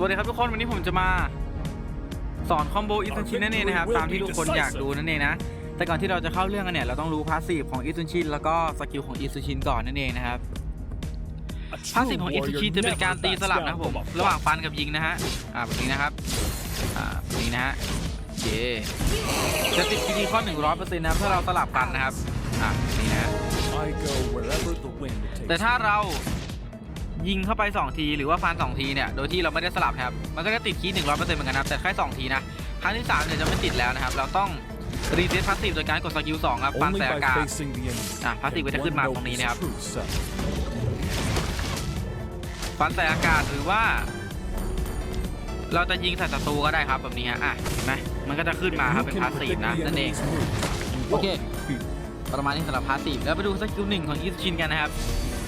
วัสดีครับทุกคนวันนี้ผมจะมาสอนคอมโบอิซุนชินนั่นเองนะครับ ตามที่ทุกคนอยากดูนั่นเองนะ แต่ก่อนที่เราจะเข้าเรื่องกันเนี่ย เราต้องรู้พาสซีฟของอิซุนชินแล้วก็สกิลของอิซุนชินก่อนนั่นเองนะครับพาสซีฟของอิซุนชินจะเป็นการตีสลับนะครับผมระหว่างฟันกับยิงนะฮะอ่าแบบนี้นะครับอ่าแบบนี้นะฮะโอเคจะติดคีย์ข้อ 100%นะครับถ้าเราสลับกันนะครับอ่าแบบนี่นะฮะแต่ถ้าเรา ยิงเข้าไป 2 ที หรือว่าฟัน 2 ทีเนี่ย โดยที่เราไม่ได้สลับนะครับ มันก็จะติดคีย์100%เหมือนกันนะครับแต่แค่2ทีนะ ครั้งที่3เนี่ยจะไม่ติดแล้วนะครับ เราต้องรีเซ็ตพาสซีฟโดยการกดสกิล2ครับฟัน Only ใส่ by อากาศ facing the enemy. อะพาสซีฟก็จะขึ้นมา One ตรงนี้ knows นะครับ his true self. ฟันใส่อากาศหรือว่า เราจะยิงใส่ศัตรูก็ได้ครับแบบนี้ฮะอะเห็นไหมมันก็จะขึ้นมาครับ You เป็น can พาสซีฟ predict นะ the นั่นเอง enemy's move. You โอเค won't be defeated. ประมาณนี้สำหรับพาสซีฟแล้วไปดูสกิลหนึ่งของอิซุชินกันนะครับ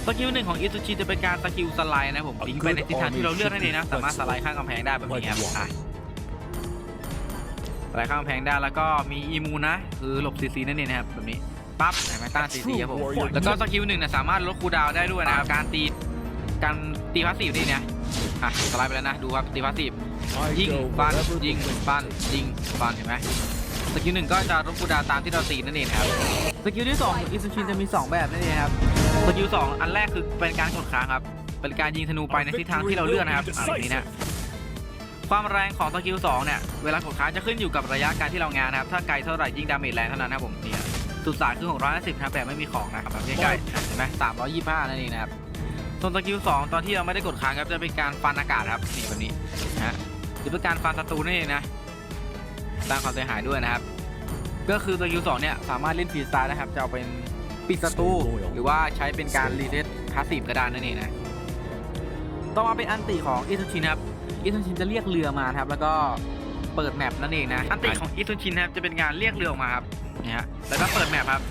สกิลหนึ่งของอิซุชินจะเป็นการสกิลสไลด์นะครับผมลิงก์ไปในทิศทางที่เราเลือกนั่นเองนะ สามารถสไลด์ข้างกำแพงได้แบบนี้ครับอะสไลด์ข้างกำแพงได้แล้วก็มีอีมูนะ คือหลบซีซีนั่นเองนะครับแบบนี้ปั๊บเห็นไหมต้านซีซีครับผมแล้วก็สกิลหนึ่งเนี่ยสามารถลดคูลดาวน์ได้ด้วยนะครับการตีการตีพาสซีฟนี่เนี่ยอะสไลด์ไปแล้วนะดูครับตีพาสซีฟ I ยิง go ฟัน wherever the ยิง wind ฟัน takes. ยิงฟันเห็นไหม สกิลหนึ่งก็จะลดคูลดาวน์ตามที่เราตีนั่นเองครับ สกิลที่สองของอิซุชินจะมีสองแบบนั่นเองครับ สกิลสองอันแรกคือเป็นการกดค้างครับ เป็นการยิงธนูไปในทิศทางที่เราเลือกนะครับอ่าแบบนี้นะความแรงของสกิลสองเนี่ย เวลากดค้างจะขึ้นอยู่กับระยะการที่เรางานนะครับ ถ้าไกลเท่าไหร่ยิงดาเมจแรงเท่านั้นนะครับผมเนี่ยสุดสายคือ650นะครับแบบไม่มีของนะครับแบบใกล้ๆเห็นไหม325นั่นเองนะครับส่วนสกิลสองตอนที่เราไม่ได้กดค้างครับจะเป็นการฟันอากาศครับนี่แบบนี้นะฮะหรือเป็นการฟันศัตรูนั่นเองนะส ร้างความเสียหายด้วยนะครับ ก็คือตัวยูสองเนี่ยสามารถเล่นฟรีสไตล์นะครับ จะเอาเป็นปิดศัตรูหรือว่าใช้เป็นการรีเซ็ตพาสซีฟก็ได้นั่นเองนะ ต่อมาเป็นอันติของอิซุชินครับ อิซุชินจะเรียกเรือมานะครับ แล้วก็เปิดแมปนั่นเองนะ อันติของอิซุชินนะครับจะเป็นการเรียกเรือออกมาครับเนี่ยฮะแล้วก็เปิดแมปครับ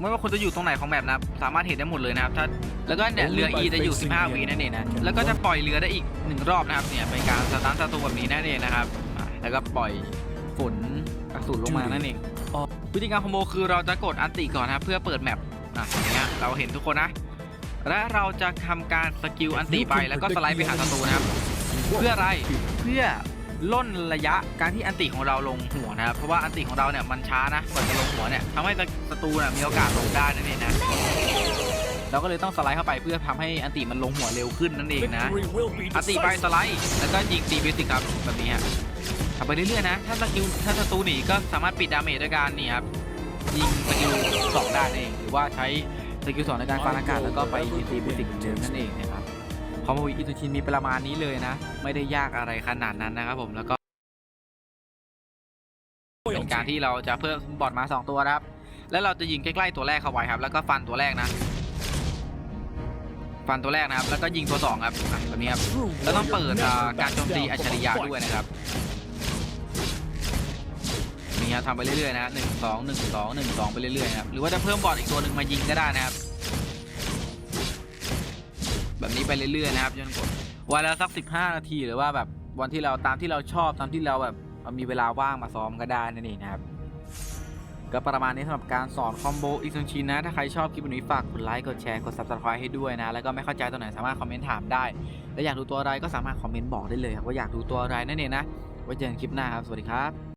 ไม่ว่าคุณจะอยู่ตรงไหนของแมปนะครับสามารถเห็นได้หมดเลยนะครับถ้าแล้วก็เนี่ยเรือ E จะอยู่ 15วินั่นเองนะ แล้วก็จะปล่อยเรือได้อีกหนึ่งรอบนะครับเนี่ยเป็นการสตาร์ทศัตรูแบบนี้นั่นเองนะครับอะแล้วก็ปล่อย ฝนกระสุนลงมานั่นเองวิธีการคอมโบคือเราจะกดอันติก่อนนะครับเพื่อเปิดแมปอะอย่างเงี้ยเราเห็นทุกคนนะ และเราจะทำการสกิลอันติไปแล้วก็สไลด์ไปหาศัตรูนะครับ เพื่ออะไรเพื่อล่นระยะการที่อันติของเราลงหัวนะครับเพราะว่าอันติของเราเนี่ยมันช้านะกว่าจะลงหัวเนี่ยทำให้ศัตรูเนี่ยมีโอกาสลงได้นั่นเองนะเราก็เลยต้องสไลด์เข้าไปเพื่อทำให้อันติมันลงหัวเร็วขึ้นนั่นเองนะ Victory will be อันติไปส decisive. ไลด์แล้วก็ยิงตีเบสิกครับแบบนี้ฮะทำ ไปเรื่อยๆนะ ถ้าสกิลถ้าศัตรูหนีก็สามารถปิดดาเมจด้วยการนี่ครับยิงสกิลสองได้นั่นเองหรือว่าใช้สกิลสองในการฟันอากาศแล้วก็ไปยิงตีเบสิกเดิมนั่นเองนะครับคอมโบอิตุชินมีประมาณนี้เลยนะ ไม่ได้ยากอะไรขนาดนั้นนะครับผมแล้วก็เป็นการที่เราจะเพิ่มบอทมา2ตัวนะครับ แล้วเราจะยิงใกล้ๆตัวแรกเข้าไว้ครับ แล้วก็ฟันตัวแรกนะ ฟันตัวแรกนะครับ แล้วก็ยิงตัวสองครับแบบนี้ครับแล้วต้องเปิดการโจมตีอัจฉริยะด้วยนะครับ นี่ครับทำไปเรื่อยๆนะหนึ่งสองหนึ่งสองหนึ่งสองไปเรื่อยๆนะครับหรือว่าจะเพิ่มบอทอีกตัวหนึ่งมายิงก็ได้นะครับ แบบนี้ไปเรื่อยๆนะครับจนกดวันละสักสิบห้านาทีหรือว่าแบบวันที่เราตามที่เราชอบตามที่เราแบบมีเวลาว่างมาซ้อมก็ได้นั่นเองนะครับก็ประมาณนี้สำหรับการสอนคอมโบอิซุนชินนะ ถ้าใครชอบคลิปนี้ฝากกดไลค์กดแชร์กด subscribe ให้ด้วยนะ แล้วก็ไม่เข้าใจตัวไหนสามารถคอมเมนต์ถามได้ และอยากดูตัวอะไรก็สามารถคอมเมนต์บอกได้เลยครับว่าอยากดูตัวอะไรนั่นเองนะไว้เจอกันคลิปหน้าครับ สวัสดีครับ